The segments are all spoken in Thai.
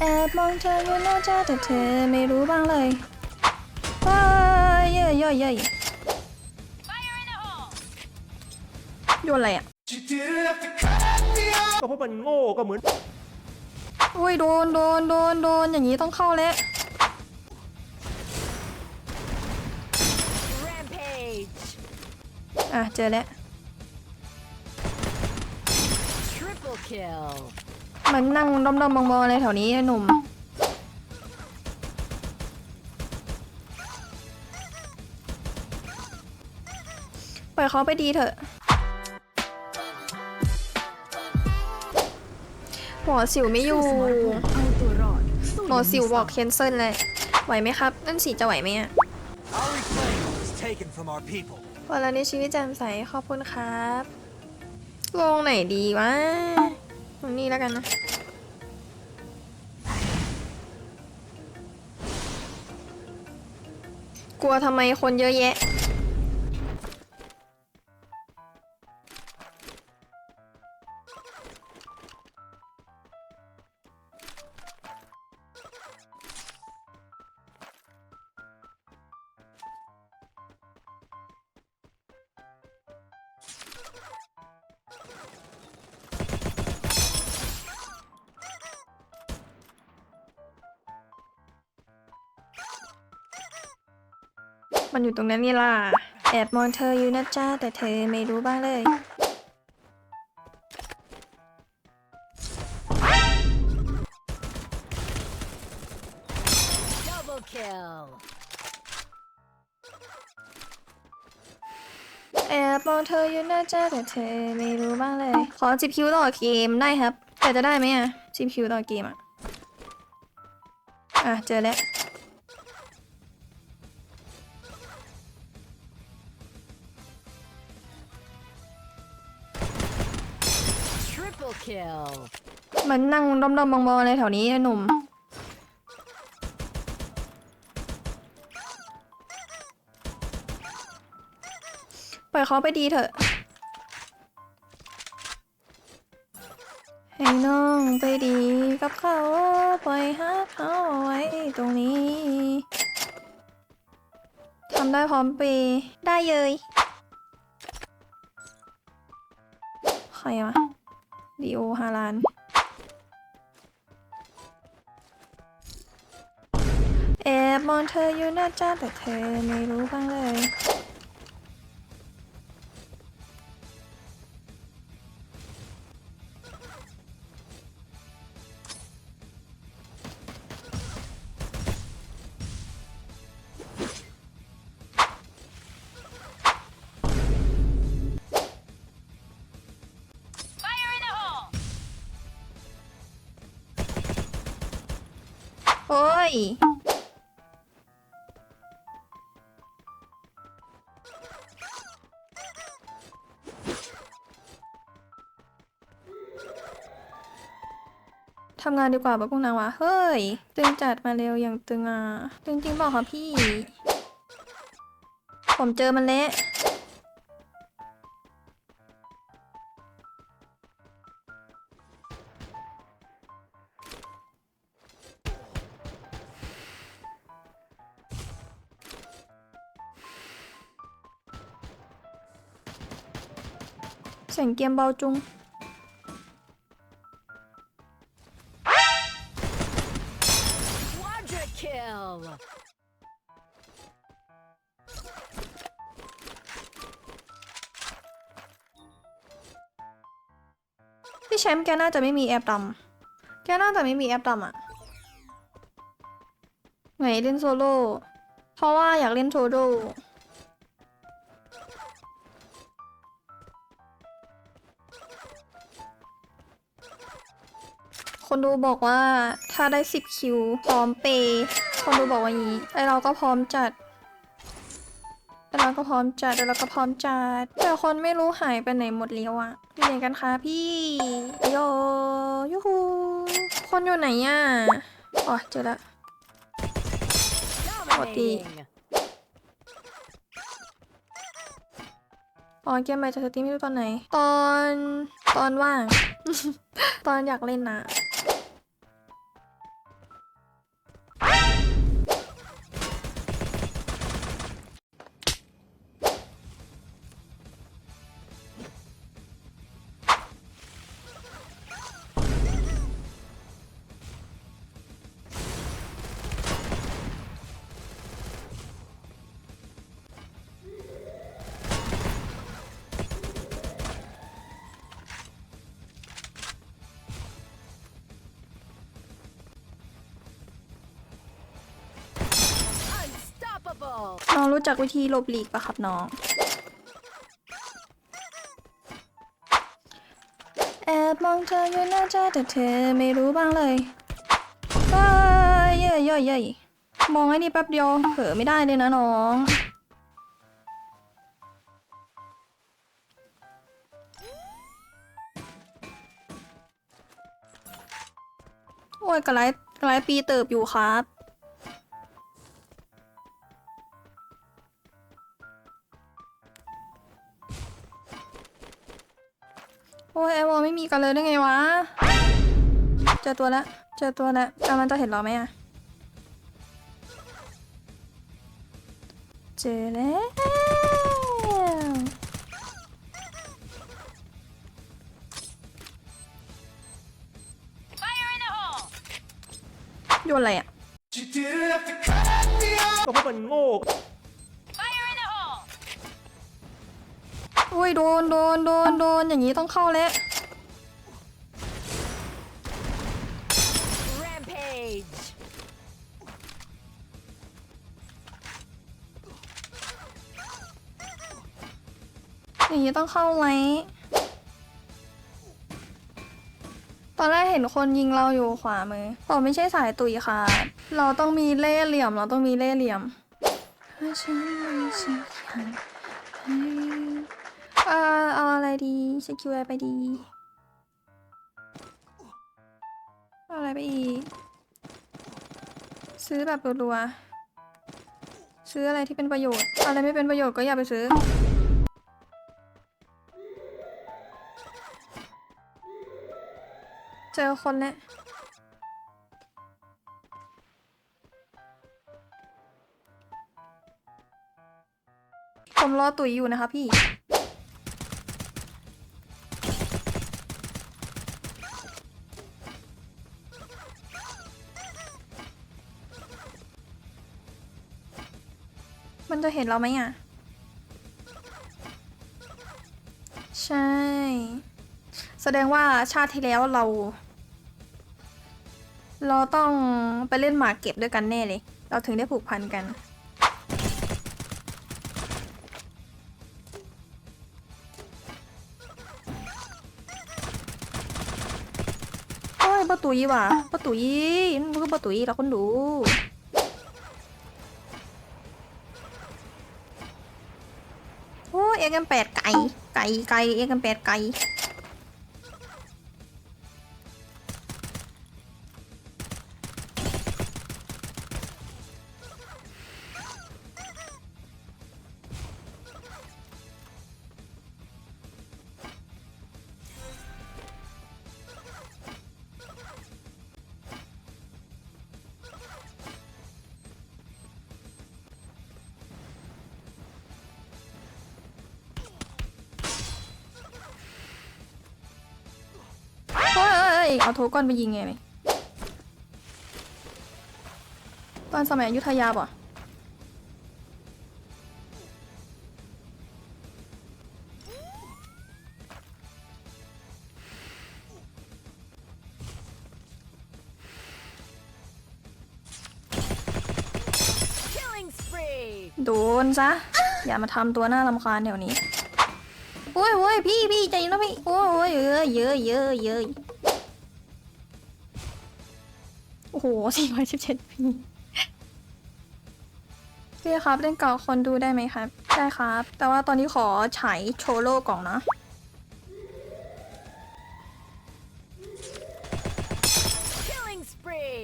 แอบมองเธออยู่นอกจอแต่เธอไม่รู้บ้างเลยว้าเย่ยเย่ยเย่ยโยนอะไรอะก็เพราะมันโง่ก็เหมือน อุ้ยโดนโดนโดนโดนอย่างนี้ต้องเข้าแล้ว Rampage! อะ เจอแล้ว Triple kill! มันนั่งด้อมๆมองๆอะไรแถวนี้ไอ้หนุ่ม ปล่อยเขาไปดีเถอะหมอสิวไม่อยู่หมอสิวบอกเคนเซิลเลย ไหวไหมครับ นั่นสิจะไหวไหมอะ Our reclaim was taken from our people. วันนี้ชีวิตแจ่มใสขอบคุณครับ ลงไหนดีวะ รงนี้แล้วกันนะกลัวทำไมคนเยอะแยะ มันอยู่ตรงนั้นนี่ล่ะ แอบมองเธออยู่นะจ้าแต่เธอไม่รู้บ้างเลย Double kill! แอบมองเธออยู่นะจ้าแต่เธอไม่รู้บ้างเลย ขอจิบคิวต่อเกมได้ครับ แต่จะได้ไหมอะจิบคิวต่อเกมอะอะเจอแล้ว Triple kill! มันนั่งด้อมๆมองๆอะไรแถวนี้ไอ้หนุ่ม ปล่อยเขาไปดีเถอะ ให้น้องไปดีกับเขา ปล่อยฮักเขาไว้ตรงนี้ ทำได้พร้อมปย์ได้เลย ใครวะ ดีโอฮาลาน แอบมองเธออยู่นะจ้าแต่เธอไม่รู้บ้างเลย ทำงานดีกว่าแบบพวกนางวะ เฮ้ย ตึงจัดมาเร็วอย่างตึงอะ ตึงจริงเปล่ะพี่ ผมเจอมันแล้ว เสียงเกมเบาจุง Quadra kill! พี่แชมป์แกน่าจะไม่มีแอปดำแกน่าจะไม่มีแอปดำอะไงเล่นโซโล่ เพราะว่าอยากเล่นโซโล่ คนดูบอกว่าถ้าได้ 10 คิว พร้อมเปย์คนดูบอกว่าอย่างนี้ไอเราก็พร้อมจัดไอเราก็พร้อมจัดไอเราก็พร้อมจัด แต่คนไม่รู้หายไปไหนหมดแล้วอะอยู่ไหนกันคะพี่โยยูฮูคนอยู่ไหนอะอ๋อเจอแล้ว Dominating! อ๋อเกมใหม่จะสตรีมไม่รู้ตอนไหน ตอนตอนว่าง ตอนอยากเล่นนะ น้องรู้จักวิธีหลบหลีกปะครับน้อง แอบมองเธออยู่หน้าจอแต่เธอไม่รู้บ้างเลยเอ้ยเย่ยเย่เย่มองไอ้นี่แป๊บเดียวเผลอไม่ได้เลยนะน้องโอ้ยกระไรกระไรปีเติบอยู่ครับ กันเลยได้ไงวะ เจอตัวแล้วเจอตัวแล้วแต่มันจะเห็นเราไหมอะเจอแล้วโยนอะไรอะก็เพราะมันโง่อุ้ยโดนโดนโดนโดนอย่างนี้ต้องเข้าแล้ว นี้ต้องเข้าไหม ตอนแรกเห็นคนยิงเราอยู่ขวามือผมไม่ใช่สายตุยค่ะ เราต้องมีเล่เหลี่ยม เราต้องมีเล่เหลี่ยมเอ่อเอาอะไรดีสกิลอะไรไปดีเอาอะไรไปอีก ซื้อแบบรัวๆซื้ออะไรที่เป็นประโยชน์ อะไรไม่เป็นประโยชน์ก็อย่าไปซื้อ เจอคนแล้วผมรอตุ๋ยอยู่นะคะพี่ มันจะเห็นเราไหมอะ ใช่ แสดงว่าชาติที่แล้วเรา เราต้องไปเล่นหมากเก็บด้วยกันแน่เลย เราถึงได้ผูกพันกัน โอ้ยประตูยี่ว่ะประตูยี่มันคือประตูยี่เราคนดู โอ้เอ็กแปดไก่ ไก่ไก่เอ็กแปดไก่ ฮ้ยเอาโทก้อนไปยิงไงนี่ตอนสมัยอยุธยาป่ะ Killing spree. โดนซะ อย่ามาทำตัวหน้ารำคาญแถวนี้ โอ้ยโอ้ยพี่พี่ใจเย็นนะพี่ โอ้ยโอ้ยเยอะเยอะเยอะเยอะ อ้โหสี่ร้อยสิบเจ็ดพี่พี่ครับเล่นเก่าคนดูได้ไหมครับ ได้ครับ แต่ว่าตอนนี้ขอฉายโชว์โลกก่อนนะ Killing spree.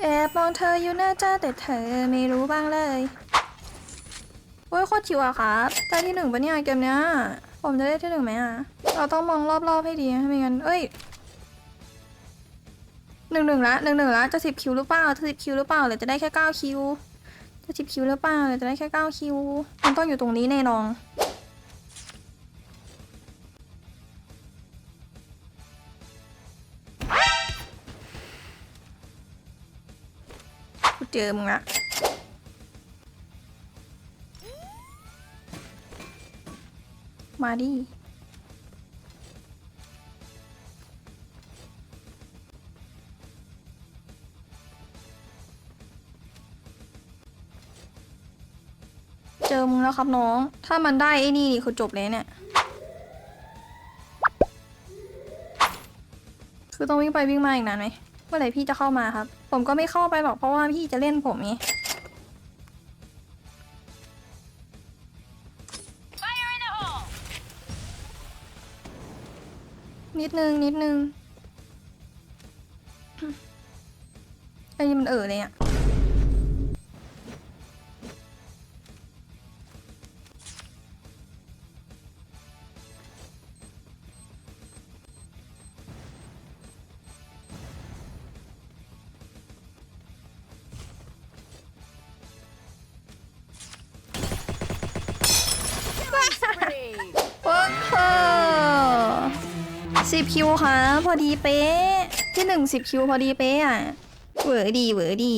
แอบมองเธออยู่หน้าจ้าแต่เธอไม่รู้บ้างเลยโอ้ยโคตรชิวอะครับได้ที่หนึ่งปะเนี่ยเกมเนี้ยผมจะได้ที่หนึ่งไหมอะเราต้องมองรอบๆให้ดีนะไม่งั้น เอ้ย หนึ่งหนึ่งละหนึ่งหนึ่งละจะสิบคิวหรือเปล่าจะสิบคิวหรือเปล่าหรือจะได้แค่เก้าคิวจะสิบคิวหรือเปล่าหรือจะได้แค่เก้าคิวมันต้องอยู่ตรงนี้แน่นอนกูเจอมึงละมาดิ แล้วครับน้อง ถ้ามันได้ไอ้นี่คือจบเลยเนี่ย คือต้องวิ่งไปวิ่งมาอีกนานไหมเมื่อไหร่พี่จะเข้ามาครับ ผมก็ไม่เข้าไปหรอกเพราะว่าพี่จะเล่นผมไง Fire in the hole! นิดนึง นิดนึงไอ้นี่มันเอ่อเลยอะ สิบคิวค่ะ พอดีเป๊ะ ที่หนึ่งสิบคิวพอดีเป๊ะอะเวอดีเวอดี